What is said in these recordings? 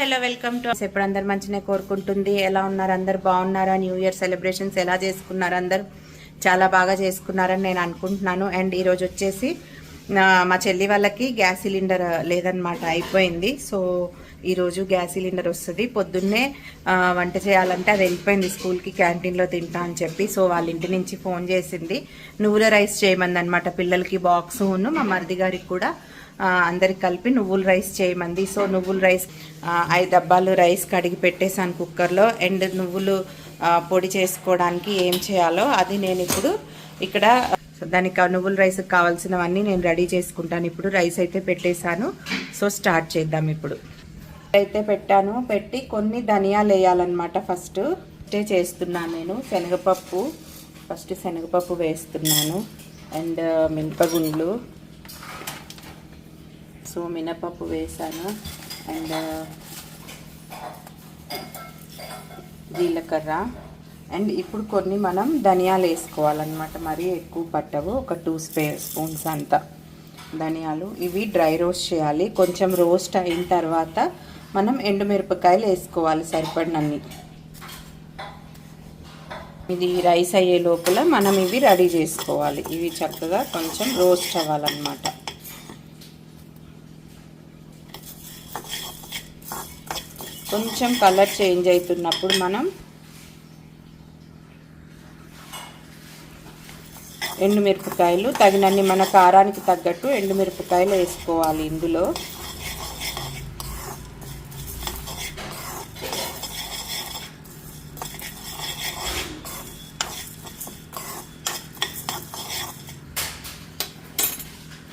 Hello welcome to ఎప్పుడు అందరు మంచినే కోరుకుంటుంది. ఎలా ఉన్నారు అందరు? బాగున్నారా? న్యూ ఇయర్ సెలబ్రేషన్స్ ఎలా చేసుకున్నారు అందరు? చాలా బాగా చేసుకున్నారని నేను అనుకుంటున్నాను. అండ్ ఈరోజు వచ్చేసి మా చెల్లి వాళ్ళకి గ్యాస్ సిలిండర్ లేదనమాట అయిపోయింది. సో ఈరోజు గ్యాస్ సిలిండర్ వస్తుంది. పొద్దున్నే వంట చేయాలంటే అది వెళ్ళిపోయింది. స్కూల్కి క్యాంటీన్లో తింటా అని చెప్పి సో వాళ్ళ ఇంటి నుంచి ఫోన్ చేసింది. నువ్వుల రైస్ చేయమంది అనమాట పిల్లలకి బాక్స్ ఉన్ను మా మరిది గారికి కూడా అందరికి కలిపి నువ్వుల రైస్ చేయమంది. సో నువ్వుల రైస్ ఐదు డబ్బాలు రైస్ కడిగి పెట్టేశాను కుక్కర్లో. అండ్ నువ్వులు పొడి చేసుకోవడానికి ఏం చేయాలో అది నేను ఇప్పుడు ఇక్కడ దానికి నువ్వుల రైస్కి కావాల్సినవన్నీ నేను రెడీ చేసుకుంటాను. ఇప్పుడు రైస్ అయితే పెట్టేశాను. సో స్టార్ట్ చేద్దాం ఇప్పుడు. అయితే పెట్టాను. పెట్టి కొన్ని ధనియాలు వేయాలన్నమాట ఫస్ట్. ఫస్టే చేస్తున్నాను నేను. శనగపప్పు ఫస్ట్ శనగపప్పు వేస్తున్నాను. అండ్ మినపగుండ్లు. సో మినపప్పు వేసాను అండ్ జీలకర్ర. అండ్ ఇప్పుడు కొన్ని మనం ధనియాలు వేసుకోవాలన్నమాట. మరీ ఎక్కువ పట్టవు. ఒక టూ స్పే స్పూన్స్ అంతా ధనియాలు. ఇవి డ్రై రోస్ట్ చేయాలి. కొంచెం రోస్ట్ అయిన తర్వాత మనం ఎండుమిరపకాయలు వేసుకోవాలి సరిపడినన్ని. ఇది రైస్ అయ్యే లోపల మనం ఇవి రెడీ చేసుకోవాలి. ఇవి చక్కగా కొంచెం రోస్ట్ అవ్వాలన్నమాట. కొంచెం కలర్ చేంజ్ అవుతున్నప్పుడు మనం ఎండుమిరపకాయలు తగినన్ని మన కారానికి తగ్గట్టు ఎండుమిరపకాయలు వేసుకోవాలి ఇందులో.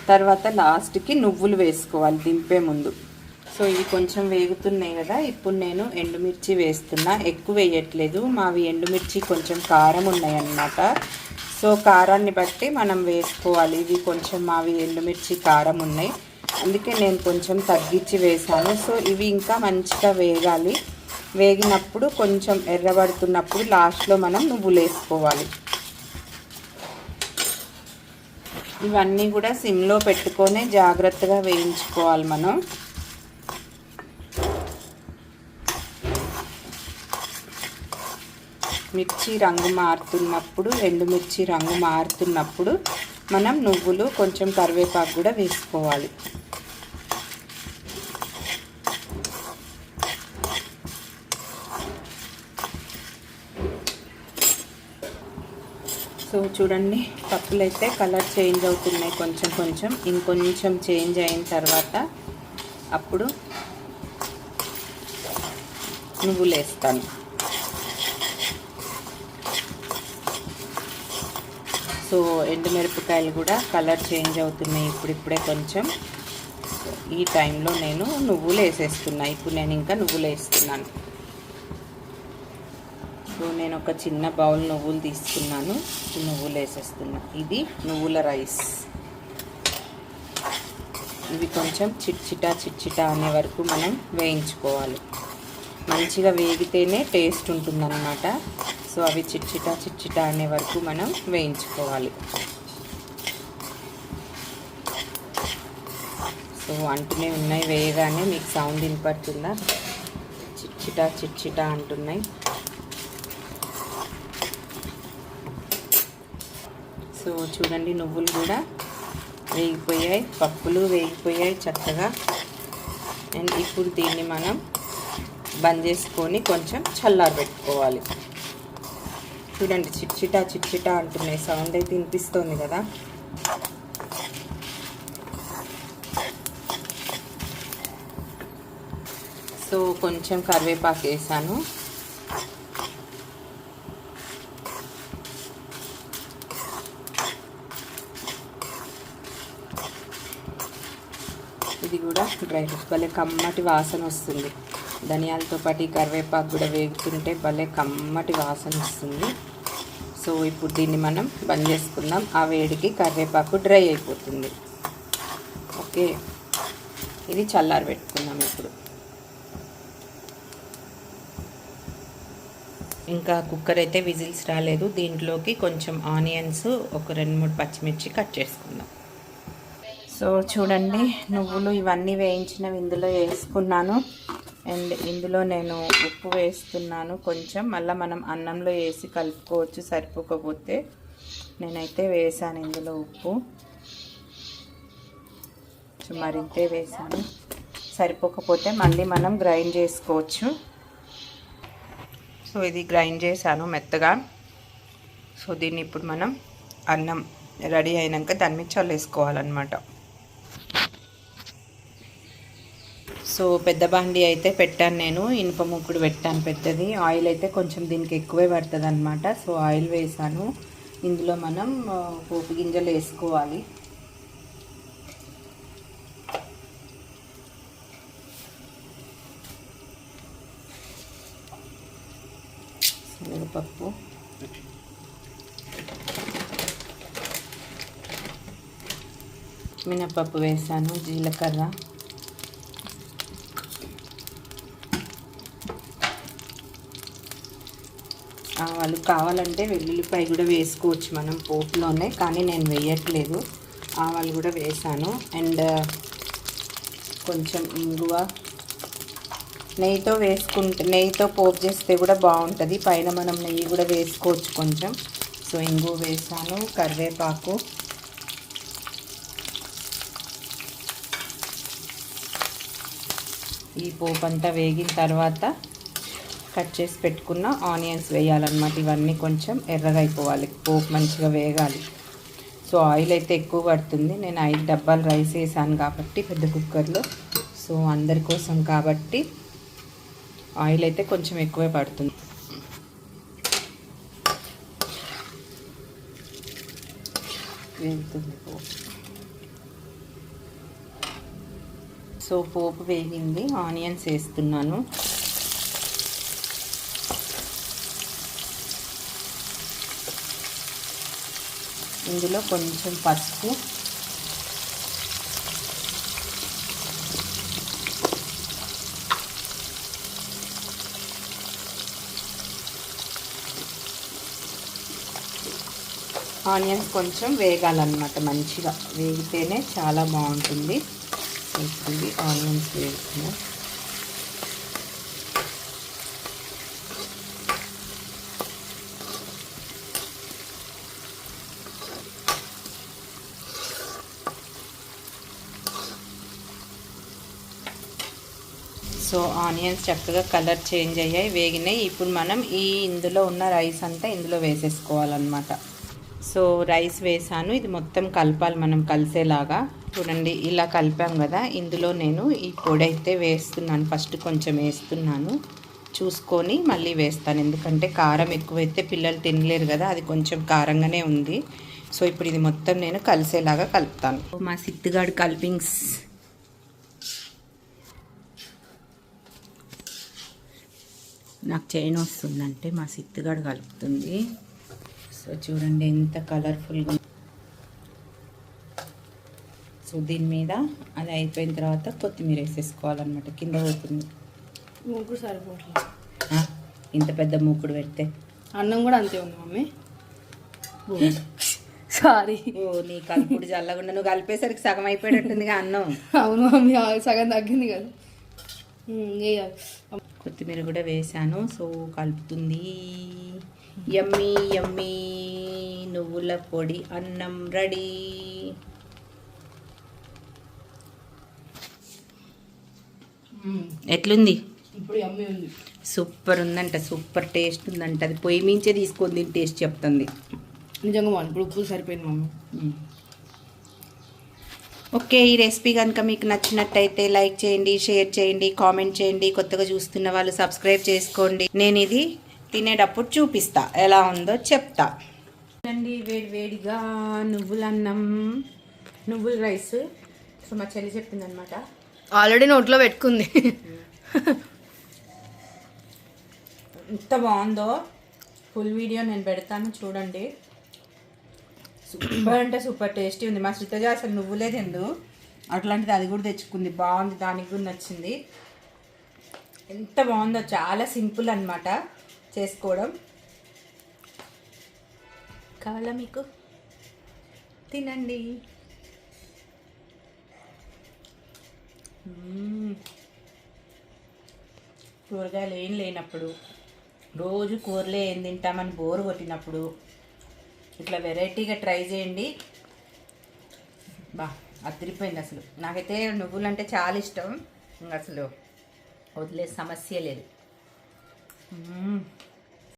తర్వాత లాస్ట్కి నువ్వులు వేసుకోవాలి దింపే ముందు. సో ఇవి కొంచెం వేగుతున్నాయి కదా. ఇప్పుడు నేను ఎండుమిర్చి వేస్తున్నా. ఎక్కువ వేయట్లేదు. మావి ఎండుమిర్చి కొంచెం కారం ఉన్నాయన్నమాట. సో కారాన్ని బట్టి మనం వేసుకోవాలి. ఇవి కొంచెం మావి ఎండుమిర్చి కారం ఉన్నాయి. అందుకే నేను కొంచెం తగ్గించి వేసాను సో ఇవి ఇంకా మంచిగా వేగాలి. వేగినప్పుడు కొంచెం ఎర్రబడుతున్నప్పుడు లాస్ట్లో మనం నువ్వులు వేసుకోవాలి. ఇవన్నీ కూడా సిమ్లో పెట్టుకొని జాగ్రత్తగా వేయించుకోవాలి మనం. మిర్చి రంగు మారుతున్నప్పుడు ఎండుమిర్చి రంగు మారుతున్నప్పుడు మనం నువ్వులు కొంచెం కరివేపాకు కూడా వేసుకోవాలి. సో చూడండి పప్పులు అయితే కలర్ చేంజ్ అవుతున్నాయి కొంచెం కొంచెం. ఇంకొంచెం చేంజ్ అయిన తర్వాత అప్పుడు నువ్వులు వేస్తాను సో ఎండుమిరపకాయలు కూడా కలర్ చేంజ్ అవుతున్నాయి ఇప్పుడిప్పుడే కొంచెం. ఈ టైంలో నేను నువ్వులు వేసేస్తున్నా. ఇప్పుడు నేను ఇంకా నువ్వులు వేస్తున్నాను. సో నేను ఒక చిన్న బౌల్ నువ్వులు తీసుకున్నాను. నువ్వులు వేసేస్తున్నా. ఇది నువ్వుల రైస్. ఇవి కొంచెం చిట్చిటా చిట్చిటా అనే వరకు మనం వేయించుకోవాలి. మంచిగా వేగితేనే టేస్ట్ ఉంటుందన్నమాట. సో అవి చిట్చిటా చిట్చిటా అనే వరకు మనం వేయించుకోవాలి. సో అంటూనే ఉన్నాయి వేయగానే మీకు సౌండ్ వినపడుతుందా? చిట్చిటా చిట్చిటా అంటున్నాయి. సో చూడండి నువ్వులు కూడా వేగిపోయాయి పప్పులు వేగిపోయాయి చక్కగా. అండ్ ఇప్పుడు దీన్ని మనం బంద్ చేసుకొని కొంచెం చూడండి చిట్చిటా చిట్చిటా అంటున్నాయి. సౌండ్ అయితే వినిపిస్తుంది కదా. సో కొంచెం కరివేపాకు వేసాను. ఇది కూడా డ్రై ఫ్రూట్స్. భలే కమ్మటి వాసన వస్తుంది. ధనియాలతో పాటు ఈ కరివేపాకు కూడా వేగుతుంటే భలే కమ్మటి వాసన వస్తుంది. సో ఇప్పుడు దీన్ని మనం బంద్ చేసుకుందాం. ఆ వేడికి కరివేపాకు డ్రై అయిపోతుంది. ఓకే. ఇది చల్లారి పెట్టుకుందాం ఇప్పుడు. ఇంకా కుక్కర్ అయితే విజిల్స్ రాలేదు. దీంట్లోకి కొంచెం ఆనియన్స్ ఒక రెండు మూడు పచ్చిమిర్చి కట్ చేసుకుందాం. సో చూడండి నువ్వులు ఇవన్నీ వేయించినవి ఇందులో వేసుకున్నాను. అండ్ ఇందులో నేను ఉప్పు వేస్తున్నాను కొంచెం. మళ్ళీ మనం అన్నంలో వేసి కలుపుకోవచ్చు సరిపోకపోతే. నేనైతే వేసాను ఇందులో ఉప్పు. మరింతే వేసాను. సరిపోకపోతే మళ్ళీ మనం గ్రైండ్ చేసుకోవచ్చు. సో ఇది గ్రైండ్ చేశాను మెత్తగా. సో దీన్ని ఇప్పుడు మనం అన్నం రెడీ అయినాక దాని మీద చల్లేసుకోవాలన్నమాట. సో పెద్ద బాండి అయితే పెట్టాను నేను. ఇనుప ముక్కుడు పెట్టాను పెద్దది. ఆయిల్ అయితే కొంచెం దీనికి ఎక్కువే పడుతుంది అనమాట సో ఆయిల్ వేసాను. ఇందులో మనం పోపు గింజలు వేసుకోవాలి. శనగపప్పు. మినపప్పు వేసాను. జీలకర్ర. వాళ్ళు కావాలంటే వెల్లుల్లిపాయ కూడా వేసుకోవచ్చు మనం పోపులోనే కానీ నేను వేయట్లేదు. ఆవాలు కూడా వేసాను. అండ్ కొంచెం ఇంగువ. నెయ్యితో వేసుకుంటే నెయ్యితో పోపు చేస్తే కూడా బాగుంటుంది. పైన మనం నెయ్యి కూడా వేసుకోవచ్చు కొంచెం. సో ఇంగువ వేసాను కరివేపాకు. ఈ పోపు అంతా వేగిన తర్వాత కట్ చేసి పెట్టుకున్న ఆనియన్స్ వేయాలన్నమాట. ఇవన్నీ కొంచెం ఎర్రగా అయిపోవాలి. పోపు మంచిగా వేగాలి. సో ఆయిల్ అయితే ఎక్కువ పడుతుంది. నేను ఐదు డబ్బాలు రైస్ వేసాను కాబట్టి పెద్ద కుక్కర్లో. సో అందరి కోసం కాబట్టి ఆయిల్ అయితే కొంచెం ఎక్కువే పడుతుంది. వేగుతుంది పోపు. సో పోపు వేగింది. ఆనియన్స్ వేస్తున్నాను. ఇందులో కొంచెం పసుపు. ఆనియన్స్ కొంచెం వేగాలన్నమాట మంచిగా. వేగితేనే చాలా బాగుంటుంది. వేస్తుంది ఆనియన్స్ వేస్తున్నాం సో ఆనియన్స్ చక్కగా కలర్ చేంజ్ అయ్యాయి వేగినాయి. ఇప్పుడు మనం ఈ ఇందులో ఉన్న రైస్ అంతా ఇందులో వేసేసుకోవాలన్నమాట. సో రైస్ వేసాను. ఇది మొత్తం కలపాలి మనం కలిసేలాగా. చూడండి ఇలా కలిపాం కదా. ఇందులో నేను ఈ పొడి అయితే వేస్తున్నాను. ఫస్ట్ కొంచెం వేస్తున్నాను. చూసుకొని మళ్ళీ వేస్తాను. ఎందుకంటే కారం ఎక్కువైతే పిల్లలు తినలేరు కదా. అది కొంచెం కారంగానే ఉంది. సో ఇప్పుడు ఇది మొత్తం నేను కలిసేలాగా కలుపుతాను. మా సిత్తుగాడు కల్పింగ్స్ నాకు చైన్ వస్తుందంటే మా సిత్తుగాడు కలుపుతుంది. సో చూడండి ఎంత కలర్ఫుల్గా సో దీని మీద అది అయిపోయిన తర్వాత కొత్తిమీర వేసేసుకోవాలన్నమాట. కింద పోతుంది. ముగ్గురు సరిపోవట్లేదు ఇంత పెద్ద మూకుడు పెడితే. అన్నం కూడా అంతే ఉంది మమ్మీ. సారీ ఓ నీ కలుపుడు చల్లకుండా నువ్వు కలిపేసరికి సగం అయిపోయినట్టుందిగా అన్నం. అవును మమ్మీ ఆ సగం తగ్గింది కదా. వేయాలి కొత్తిమీర కూడా వేసాను సో కలుపుతుంది. Yummy yummy. నువ్వుల పొడి అన్నం రెడీ. ఎట్లుంది? ఇప్పుడు అమ్మి ఉంది. సూపర్ ఉందంట సూపర్ టేస్ట్ ఉందంట. అది పొయ్యి మించే తీసుకొని టేస్ట్ చెప్తుంది. నిజంగా ఇప్పుడు ఉప్పు సరిపోయింది మమ్మీ. ఓకే ఈ రెసిపీ కనుక మీకు నచ్చినట్టయితే లైక్ చేయండి షేర్ చేయండి కామెంట్ చేయండి కొత్తగా చూస్తున్న వాళ్ళు సబ్స్క్రైబ్ చేసుకోండి. నేను ఇది తినేటప్పుడు చూపిస్తా ఎలా ఉందో చెప్తా. అండి వేడి వేడిగా నువ్వుల అన్నం నువ్వుల రైస్. సో మా చెల్లి చెప్పింది అనమాట ఆల్రెడీ నోట్లో పెట్టుకుంది. ఎంత బాగుందో. ఫుల్ వీడియో నేను పెడతాను చూడండి. సూపర్ అంటే సూపర్ టేస్టీ ఉంది. మా శ్రీతజ అసలు నువ్వులే తిందు. అట్లాంటిది అది కూడా తెచ్చుకుంది. బాగుంది. దానికి కూడా నచ్చింది. ఎంత బాగుందో. చాలా సింపుల్ అన్నమాట చేసుకోవడం. కావాలా మీకు? తినండి. కూరగాయలు ఏం లేనప్పుడు. రోజు కూరలే ఏం తింటామని బోరు కొట్టినప్పుడు. ఇట్లా వెరైటీగా ట్రై చేయండి. బా అదిరిపోయింది అసలు. నాకైతే నువ్వులు అంటే చాలా ఇష్టం. ఇంక అసలు వదిలే సమస్య లేదు.